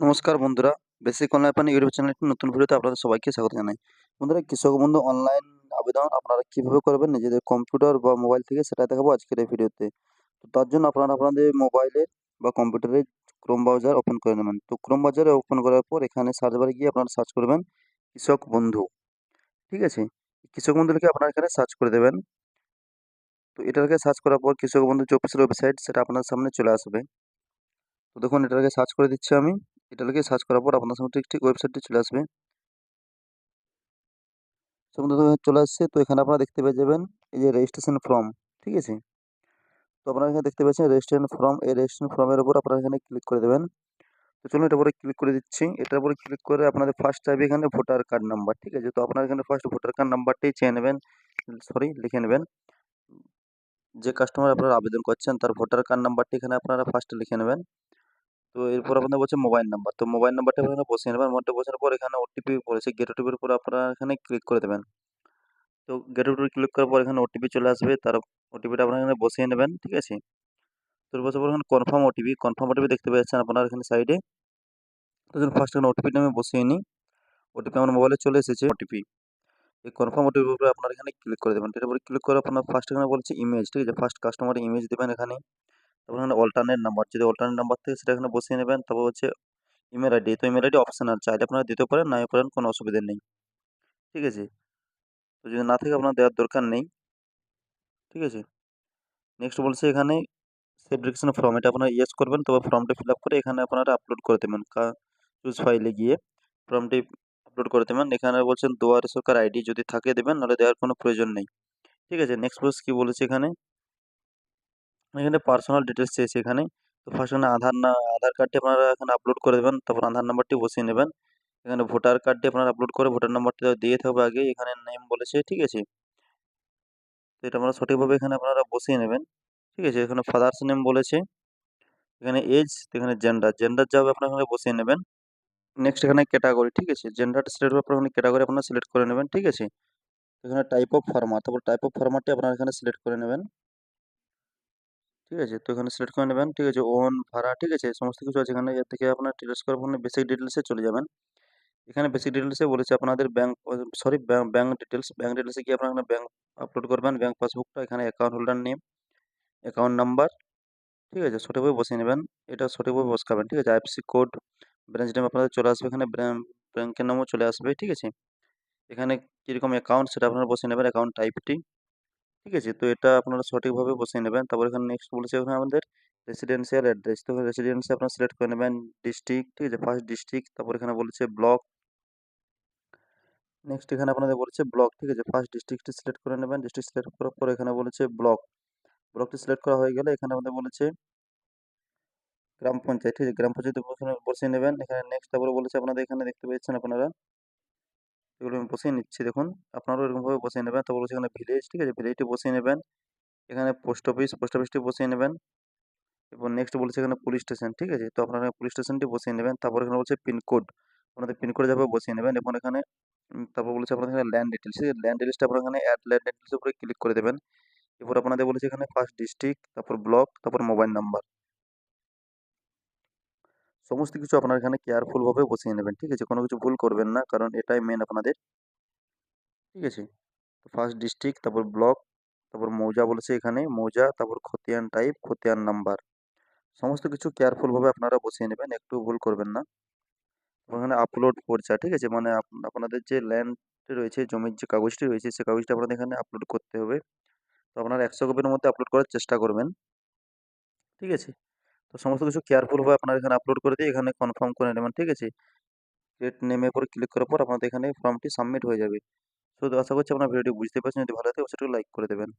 নমস্কার বন্ধুরা। Basic online পানি ইউটিউব চ্যানেলটি নতুন ভিডিওতে আপনাদের সবাইকে স্বাগত জানাই। বন্ধুরা, কৃষক বন্ধু অনলাইন আবেদন আপনারা কীভাবে করবেন? নিজেদের কম্পিউটার বা মোবাইল থেকে সেটা দেখাবো আজকের এই ভিডিওতে তো। তার জন্য আপনারা আপনাদের মোবাইলে বা কম্পিউটারে ক্রোম ব্রাউজার ওপেন করে নেবেন। তো ক্রোম ব্রাউজারে ওপেন করার পর এখানে সার্চ বারে গিয়ে আপনারা সার্চ করবেন কৃষক বন্ধু। ঠিক আছে? কৃষক বন্ধু লিখে আপনারা এখানে সার্চ করে দেবেন। তো এটাকে সার্চ করার পর কৃষক বন্ধু অফিসিয়াল ওয়েবসাইট সেটা আপনার সামনে চলে আসবে। তো দেখুন, এটাকে সার্চ করে দিচ্ছি আমি। এটা লিখে সার্চ করার পর আপনার সামনে ঠিক ওয়েবসাইটটি চলে আসবে। চলে আসছে, তো এখানে আপনারা দেখতে পেয়ে যাবেন এই যে রেজিস্ট্রেশন ফর্ম ঠিক আছে? তো আপনারা এখানে দেখতে পাচ্ছেন রেজিস্ট্রেশন ফর্ম এই রেজিস্ট্রেশন ফর্মের উপর আপনারা এখানে ক্লিক করে দেবেন। তো চলুন এটার উপরে ক্লিক করে দিচ্ছি। এটার উপরে ক্লিক করে আপনাদের ফার্স্ট চাইবে এখানে ভোটার কার্ড নাম্বার ঠিক আছে? তো আপনারা এখানে ফার্স্ট ভোটার কার্ড নাম্বারটি চেয়ে নেবেন সরি লিখে নেবেন। যে কাস্টমার আপনারা আবেদন করছেন, তার ভোটার কার্ড নাম্বারটি এখানে আপনারা ফার্স্ট লিখে নেবেন। তো এরপর আপনাদের বলছে মোবাইল নাম্বার। তো মোবাইল নাম্বারটা আপনারা বসিয়ে নেবেন। মোবাইলটা বসানোর পর এখানে ওটিপি বলেছে গেট ওটিপির উপর আপনারা এখানে ক্লিক করে দেবেন। তো গেট ওটিপি ক্লিক করার পর এখানে ওটিপি চলে আসবে। তার ওটিপিটা আপনারা এখানে বসিয়ে নেবেন ঠিক আছে? তো বসার পর এখানে কনফার্ম ওটিপি কনফার্ম ওটিপি দেখতে পাচ্ছেন আপনারা এখানে সাইডে তো ফার্স্ট এখানে ওটিপিটা আমি বসিয়ে নিই। ওটিপি আমার মোবাইলে চলে এসেছে ওটিপি এই কনফার্ম ওটিপির উপরে আপনারা এখানে ক্লিক করে দেবেন। এটার উপরে ক্লিক করে আপনার ফার্স্ট এখানে বলছে ইমেজ ঠিক আছে? ফার্স্ট কাস্টমার ইমেজ দেবেন এখানে। তারপর এখানে অল্টারনেট নাম্বার যদি অল্টারনেট নাম্বার থেকে সেটা এখানে বসিয়ে নেবেন, তারপর হচ্ছে ইমেল আইডি তো ইমেল আইডি অপশনাল চাইলে আপনারা দিতে পারেন নাই পারেন কোনো অসুবিধা নেই। ঠিক আছে? তো যদি না থাকে আপনার দেওয়ার দরকার নেই। ঠিক আছে? নেক্সট বলছে এখানে সেভরিকেশন ফর্ম এটা আপনারা ইয়েস করবেন তবে ফর্মটা ফিল আপ করে এখানে আপনারা আপলোড করে দেবেন চুজ ফাইলে গিয়ে ফর্মটি আপলোড করে দেবেন। এখানে বলছেন দুয়ারে সরকার আইডি যদি থাকে দেবেন, নাহলে দেওয়ার কোনো প্রয়োজন নেই। ঠিক আছে? নেক্সট বলছে কী বলেছে এখানে? এখানে পার্সোনাল ডিটেলস চেয়েছে এখানে। তো ফার্স্ট এখানে আধার না, আধার কার্ডটি আপনারা এখানে আপলোড করে দেবেন, তারপর আধার নাম্বারটি বসিয়ে নেবেন। এখানে ভোটার কার্ডটি আপনারা আপলোড করে ভোটার নাম্বারটি দিয়ে থাকবে আগে, এখানে নেম বলেছে, ঠিক আছে? তো এটা আমরা সঠিকভাবে এখানে আপনারা বসিয়ে নেবেন, ঠিক আছে? এখানে ফাদার্স নেম বলেছে, এখানে এজ এখানে জেন্ডার জেন্ডার যাবে আপনারা এখানে বসিয়ে নেবেন। নেক্সট এখানে ক্যাটাগরি ঠিক আছে? জেন্ডারটা সিলেক্ট করে এখানে ক্যাটাগরি আপনারা সিলেক্ট করে নেবেন, ঠিক আছে? এখানে টাইপ অফ ফার্মার তারপর টাইপ অফ ফার্মারটি আপনারা এখানে সিলেক্ট করে নেবেন। ঠিক আছে? তো এখানে সিলেক্ট করে নেবেন, ঠিক আছে? ওন ভাড়া, ঠিক আছে? সমস্ত কিছু আছে এখানে। এর থেকে আপনার ডিটেলস করার পর বেসিক ডিটেলসে চলে যাবেন। এখানে বেসিক ডিটেলসে বলেছে আপনাদের bank sorry bank details bank ডিটেলসে গিয়ে আপনারা ব্যাঙ্ক আপলোড করবেন। ব্যাঙ্ক পাসবুকটা এখানে account holder name account number ঠিক আছে? সঠিকভাবে বসিয়ে নেবেন। এটা সঠিকভাবে বসাবেন ঠিক আছে? আইএফসি কোড ব্রাঞ্চ নেম আপনাদের চলে আসবে এখানে ব্যাঙ্কের নামও চলে আসবে, ঠিক আছে? এখানে কীরকম অ্যাকাউন্ট সেটা আপনারা বসিয়ে নেবেন অ্যাকাউন্ট টাইপটি ঠিক আছে? তো এটা আপনারা সঠিকভাবে বসিয়ে নেবেন। তারপর এখানে নেক্সট বলেছে এখানে আমাদের রেসিডেন্সিয়াল অ্যাড্রেস তো রেসিডেন্সি আপনারা সিলেক্ট করে নেবেন ডিস্ট্রিক্ট ঠিক আছে? ফার্স্ট ডিস্ট্রিক্ট তারপর এখানে বলেছে ব্লক নেক্সট এখানে আপনাদের বলেছে ব্লক ঠিক আছে? ফার্স্ট ডিস্ট্রিক্টটি সিলেক্ট করে নেবেন। ডিস্ট্রিক্ট সিলেক্ট করার পর এখানে বলেছে ব্লক ব্লকটি সিলেক্ট করা হয়ে গেলে এখানে আমাদের বলেছে গ্রাম পঞ্চায়েত, ঠিক আছে? গ্রাম পঞ্চায়েত বসিয়ে নেবেন। এখানে নেক্সট তারপরে বলেছে আপনাদের এখানে দেখতে পেয়েছেন আপনারা এগুলো আমি বসিয়ে নিচ্ছি, দেখুন। আপনারাও এরকমভাবে বসিয়ে নেবেন। তারপর বলছে এখানে ভিলেজ ঠিক আছে? ভিলেজটি বসিয়ে নেবেন। এখানে পোস্ট অফিস পোস্ট অফিসটি বসিয়ে নেবেন। এবং নেক্সট বলছে এখানে পুলিশ স্টেশন ঠিক আছে? তো আপনারা পুলিশ স্টেশনটি বসিয়ে নেবেন। তারপর এখানে বলছে পিনকোড আপনাদের পিনকোড যাবে বসিয়ে নেবেন। এবং এখানে তারপর বলেছে আপনাদের এখানে ল্যান্ড ডিটেলস ঠিক আছে? ল্যান্ড ডিটেলসটা আপনারা এখানে অ্যাড ল্যান্ড ডিটেলসের উপরে ক্লিক করে দেবেন। এরপর আপনাদের বলেছে এখানে ফার্স্ট ডিস্ট্রিক্ট তারপর ব্লক তারপর মোবাইল নাম্বার সমস্ত কিছু আপনারা এখানে কেয়ারফুলভাবে বসিয়ে নেবেন, ঠিক আছে? কোনো কিছু ভুল করবেন না, কারণ এটাই মেন আপনাদের, ঠিক আছে? তো ফার্স্ট ডিস্ট্রিক্ট তারপর ব্লক তারপর মৌজা বলেছে এখানে, মৌজা, তারপর খতিয়ান টাইপ খতিয়ান নাম্বার সমস্ত কিছু কেয়ারফুলভাবে আপনারা বসিয়ে নেবেন, একটু ভুল করবেন না। ওখানে আপলোড পর্চা ঠিক আছে? মানে আপনাদের যে ল্যান্ড রয়েছে, জমির যে কাগজটি রয়েছে, সে কাগজটি আপনাদের এখানে আপলোড করতে হবে। তো আপনারা একশো কপির মধ্যে আপলোড করার চেষ্টা করবেন, ঠিক আছে? তো সমস্ত কিছু কেয়ারফুলভাবে আপনারা এখানে আপলোড করে দিয়ে এখানে কনফার্ম করে নেবেন, ঠিক আছে? ক্রিয়েট নেমে পরে ক্লিক করার পর আপনাদের এখানে ফর্মটি সাবমিট হয়ে যাবে। শুধু আশা করছি আপনার ভিডিওটি বুঝতে পারছেন। যদি ভালো থাকে অবশ্যই লাইক করে দেবেন।